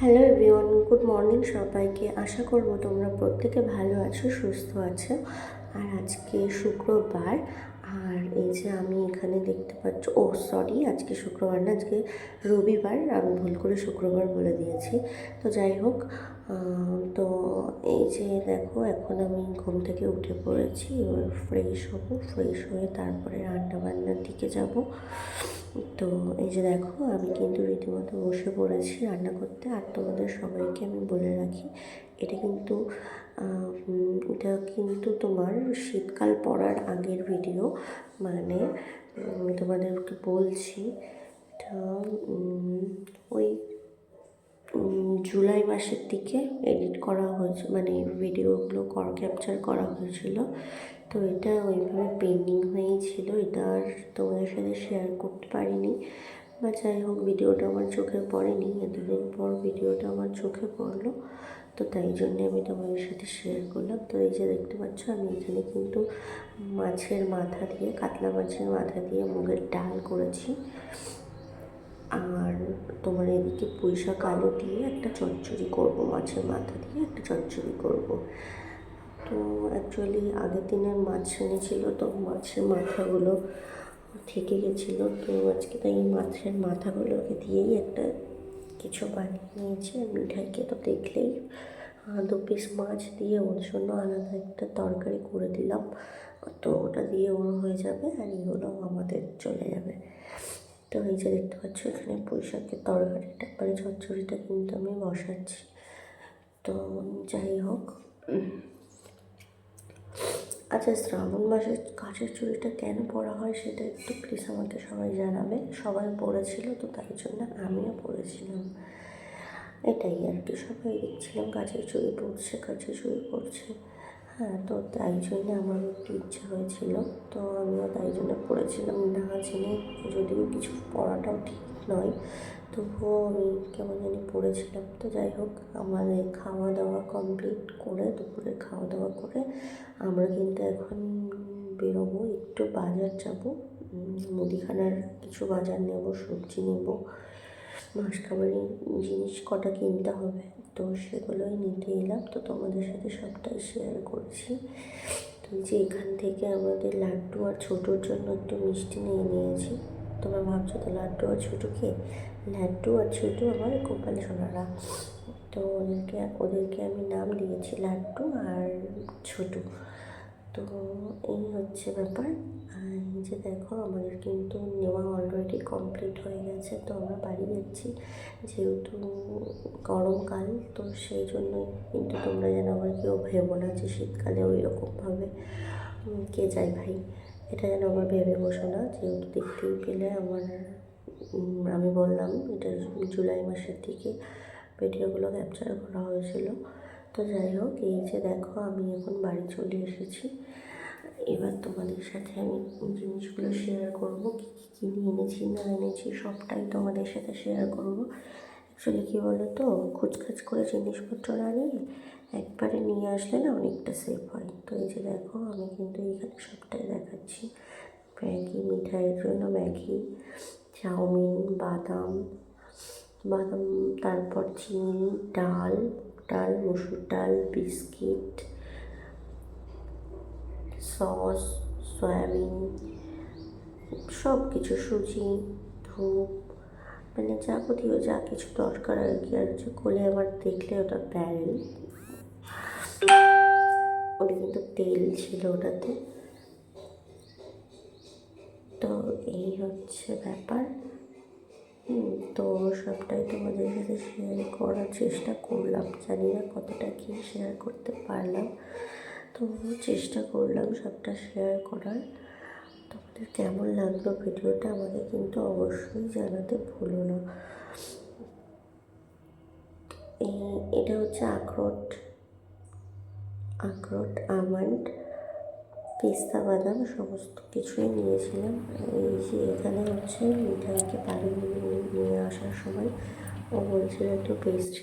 Hello everyone good morning সবাইকে। আশা করব তোমরা প্রত্যেকে ভালো আছো, সুস্থ আছো। আর আজকে শুক্রবার, আর এই যে আমি এখানে দেখতে পাচ্ছ, ও সরি আজকে শুক্রবার না, আজকে রবিবার। আমি ভুল করে শুক্রবার বলে দিয়েছি। তো যাই হোক এই যে দেখো, এখন আমি ঘুম থেকে উঠে পড়েছি, এবার ফ্রেশ হব ফ্রেশ হয়ে তারপরে রান্না বান্নার দিকে যাব। তো এই যে দেখো, আমি কিন্তু রীতিমতো বসে পড়েছি রান্না করতে, আর তোমাদের সবাইকে আমি বলে রাখি, এটা কিন্তু এটা কিন্তু তোমার শীতকাল পড়ার আগের ভিডিও মানে আমি তোমাদেরকে বলছি, এটা ওই জুলাই মাসের দিকে এডিট করা হয়েছে মানে ভিডিওগুলো কর ক্যাপচার করা হয়েছিল। তো এটা ওইভাবে পেন্ডিং হয়েই ছিল। এটা আর তোমাদের সাথে শেয়ার করতে পারিনি। বা যাই হোক, ভিডিওটা আমার চোখে পড়েনি। এতদিন পর ভিডিওটা আমার চোখে পড়ল। তো তাই জন্যে আমি তোমাদের সাথে শেয়ার করলাম। তো এই যে দেখতে পাচ্ছ, আমি এখানে কিন্তু মাছের মাথা দিয়ে, কাতলা মাছের মাথা দিয়ে মুগের ডাল করেছি। আর তোমার এদিকে পুঁইশাক আলু দিয়ে একটা চচ্চড়ি করব, মাছের মাথা দিয়ে একটা চচ্চড়ি করব। তো অ্যাকচুয়ালি আগের দিনের মাছ এনেছিল তো মাছের মাথাগুলো থেকে গেছিল, তো আজকে তাই মাছের মাথাগুলোকে দিয়েই একটা কিছু বানিয়ে নিয়েছি। আর মিঠাইকে তো দেখলেই দু পিস মাছ দিয়ে ওর জন্য আলাদা একটা তরকারি করে দিলাম। তো ওটা দিয়ে ওর হয়ে যাবে আর এগুলো আমাদের চলে যাবে। তো এই যে দেখতে পাচ্ছ, এখানে পুঁইশাকের তরকারিটা মানে চচ্চড়িটা কিন্তু আমি বসাচ্ছি। তো যাই হোক আচ্ছা শ্রাবণ মাসের কাঁচের চুড়িটা কেন পরা হয় সেটা একটু প্লিজ আমাকে সবাই জানাবে। সবাই পড়েছিল তো তাই জন্য আমিও পড়েছিলাম এটাই আর কি, সবাই দেখছিলাম কাঁচের চুড়ি পড়ছে কাঁচের চুড়ি পড়ছে হ্যাঁ তো তাই জন্য আমার একটু ইচ্ছা হয়েছিল। তো আমিও তাই জন্য পড়েছিলাম না জেনে। যদিও কিছু পড়াটাও ঠিক নয়, তবুও আমি কেমন জানি পড়েছিলাম। তো যাই হোক, আমাদের খাওয়া দাওয়া কমপ্লিট করে দুপুরে খাওয়া দাওয়া করে আমরা কিন্তু এখন বেরোবো, একটু বাজার যাব। মুদিখানার কিছু বাজার নেব, সবজি নেব। মাসকাবারি জিনিস কটা কিনতে হবে? তো সেগুলোই নিতে এলাম। তো তোমাদের সাথে সবটাই শেয়ার করছি। তো যে এখান থেকে আমাদের লাড্ডু আর ছোটোর জন্য একটু মিষ্টি নিয়ে নিয়েছি। তোমরা ভাবছ তো লাড্ডু আর ছোটোকে লাড্ডু আর ছোটো আমার গোপাল সোনারা। তো ওদেরকে ওদেরকে আমি নাম দিয়েছি লাড্ডু আর ছোটু। তো এই হচ্ছে ব্যাপার। আর যে দেখো, আমাদের কিন্তু নেওয়া অলরেডি কমপ্লিট হয়ে গেছে, তো আমরা বাড়ি যাচ্ছি যেহেতু গরমকাল তো সেই জন্যই কিন্তু তোমরা যেন আবার কেউ ভেবো না যে শীতকালে ওই রকমভাবে কে যায় ভাই? এটা যেন আবার ভেবে বসো না, যেহেতু দেখতেই পেলে আমার আমি বললাম এটা জুলাই মাসের দিকে ভিডিওগুলো ক্যাপচার করা হয়েছিল। তো যাই হোক, এই যে দেখো আমি এখন বাড়ি চলে এসেছি। এবার তোমাদের সাথে আমি জিনিসগুলো শেয়ার করব, কী কী কিনে এনেছি, না এনেছি, সবটাই তোমাদের সাথে শেয়ার করব। অ্যাকচুয়ালি কী বলো তো খুচখাচ করে জিনিসপত্র না নিয়ে একবারে নিয়ে আসলে না অনেকটা সেফ হয়। তো এই যে দেখো, আমি কিন্তু এখানে সবটাই দেখাচ্ছি। ম্যাগি, মিঠাইয়ের জন্য ম্যাগি, চাউমিন, বাদাম বাদাম, তারপর চিনি, ডাল ডাল, মসুর ডাল, বিস্কিট, সস, সয়াবিন সব কিছু সুজি, ধূপ মানে যাবতীয় যা কিছু দরকার আর কি। আর যে কোলে আমার দেখলে ওটা প্যারেল ওটা কিন্তু তেল ছিল ওটাতে। তো এই হচ্ছে ব্যাপার। তো সবটাই তোমাদের সাথে শেয়ার করার চেষ্টা করলাম। জানি না কতটা কি শেয়ার করতে পারলাম। তো চেষ্টা করলাম সবটা শেয়ার করার। তোমাদের কেমন লাগল ভিডিওটা আমাকে কিন্তু অবশ্যই জানাতে ভুলো না। এটা হচ্ছে আখরোট আখরোট আমন্ড পেস্তা, বাদাম, সমস্ত কিছুই নিয়েছিলাম। এই যে এখানে হচ্ছে মিঠাইকে বাড়ি নিয়ে আসার সময় ও বলছিল একটু পেস্ট্রি